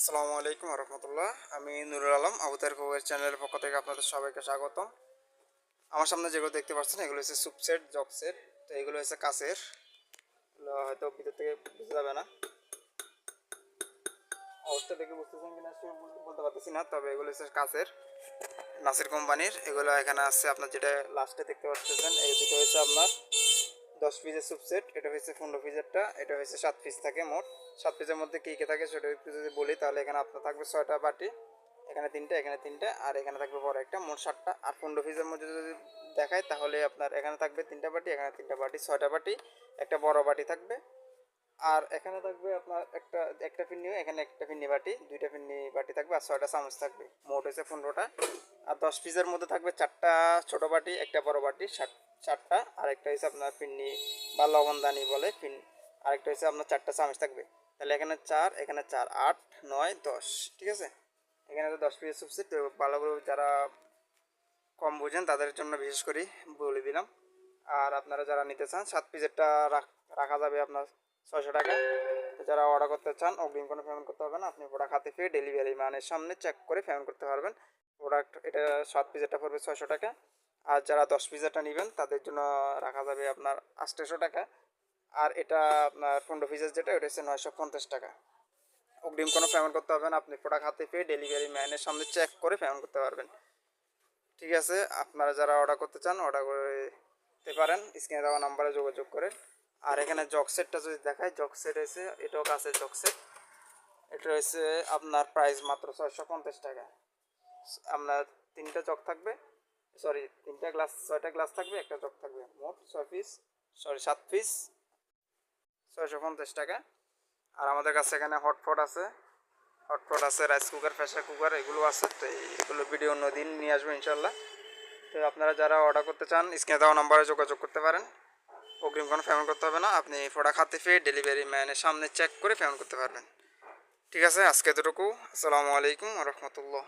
আসসালামু আলাইকুম রহমতুল্লাহ আমি নুরুল আলম আবুতার কবুয়ের চ্যানেলের পক্ষ থেকে আপনাদের সবাইকে স্বাগতম। আমার সামনে যেগুলো দেখতে পাচ্ছেন, এগুলো হচ্ছে সুপ সেট জগ সেট তো এগুলো হচ্ছে কাছের। হয়তো ভিতর থেকে বুঝতে যাবে না। অবস্থা দেখে বুঝতেছেন কিনা সে বলতে পারতেছি না, তবে এগুলো হচ্ছে কাছের, নাসির কোম্পানির। এগুলো এখানে আছে, আপনার যেটা লাস্টে দেখতে পাচ্ছেন, এই দুটো হচ্ছে আপনার দশ পিসের সুপ সেট এটা হচ্ছে পনেরো পিসেরটা এটা হচ্ছে সাত পিস থাকে মোট। সাত পিসের মধ্যে কী কী থাকে সেটা একটু যদি বলি, তাহলে এখানে আপনার থাকবে ছয়টা বাটি, এখানে তিনটা এখানে তিনটা, আর এখানে থাকবে বড় একটা, মোট সাতটা। আর পনেরো পিসের মধ্যে যদি দেখায় তাহলে আপনার এখানে থাকবে তিনটা বাটি, এখানে তিনটা বাটি, ছয়টা বাটি, একটা বড় বাটি থাকবে। আর এখানে থাকবে আপনার একটা একটা ফিন্নিও এখানে একটা ফিন্নি বাটি, দুইটা ফিন্নি বাটি থাকবে, আর ছয়টা চামচ থাকবে। মোট হয়েছে পনেরোটা। আর দশ পিসের মধ্যে থাকবে চারটা ছোট বাটি, একটা বড় বাটি ষাট চারটা আর একটা হচ্ছে আপনার ফিন্নি বা লবণদানি বলে ফিন আরেকটা হচ্ছে আপনার চারটা চামচ থাকবে। তাহলে এখানে চার এখানে চার, আট, নয়, দশ, ঠিক আছে? এখানে তো দশ পিসের সুপসি তো ভালো করে যারা কম বুঝেন তাদের জন্য বিশেষ করে বলে দিলাম। আর আপনারা যারা নিতে চান, সাত পিসেরটা রাখ- যাবে আপনার ছয়শো টাকা। যারা অর্ডার করতে চান, অগ্রিম কোনো পেমেন্ট করতে হবে না, আপনি প্রোডাক্ট হাতে পেয়ে ডেলিভারি মানের সামনে চেক করে পেমেন্ট করতে পারবেন। প্রোডাক্ট এটা সাত পিসেরটা পড়বে ছয়শো টাকা। আর যারা দশ পিজাটা নেবেন, তাদের জন্য রাখা যাবে আপনার আটশোশো টাকা। আর এটা আপনার পনেরো পিসের যেটা, ওটা হচ্ছে নয়শো পঞ্চাশ টাকা। অগ্রিম কোনো পেমেন্ট করতে হবে না, আপনি প্রোডাক্ট হাতে পেয়ে ডেলিভারি ম্যানের সামনে চেক করে পেমেন্ট করতে পারবেন। ঠিক আছে, আপনারা যারা অর্ডার করতে চান অর্ডার করতে পারেন। স্ক্রিনে দেওয়া নাম্বারে যোগাযোগ করে আর এখানে জগ সেটটা যদি দেখায় জগ সেট হয়েছে এটাও কাছে জগ সেট এটা হচ্ছে আপনার প্রাইস মাত্র ছয়শো পঞ্চাশ টাকা। আপনার তিনটা জগ থাকবে। সরি তিনটা গ্লাস ছয়টা গ্লাস থাকবে, একটা জগ থাকবে। মোট ছয় পিস সরি সাত পিস ছয়শো পঞ্চাশ টাকা। আর আমাদের কাছে এখানে হটপট আছে। হটপট আছে রাইস কুকার প্রেশার কুকার এগুলো আছে। তো এগুলো ভিডিও অন্য দিন নিয়ে আসব ইনশাল্লাহ তো আপনারা যারা অর্ডার করতে চান, স্ক্রিনে দেওয়া নাম্বারে যোগাযোগ করতে পারেন। অগ্রিম কোনো পেমেন্ট করতে হবে না, আপনি প্রোডাক্ট হাতে পেয়ে ডেলিভারি ম্যানের সামনে চেক করে পেমেন্ট করতে পারবেন। ঠিক আছে, আজকে এতটুকু। আসসালামু আলাইকুম রহমতুল্লাহ।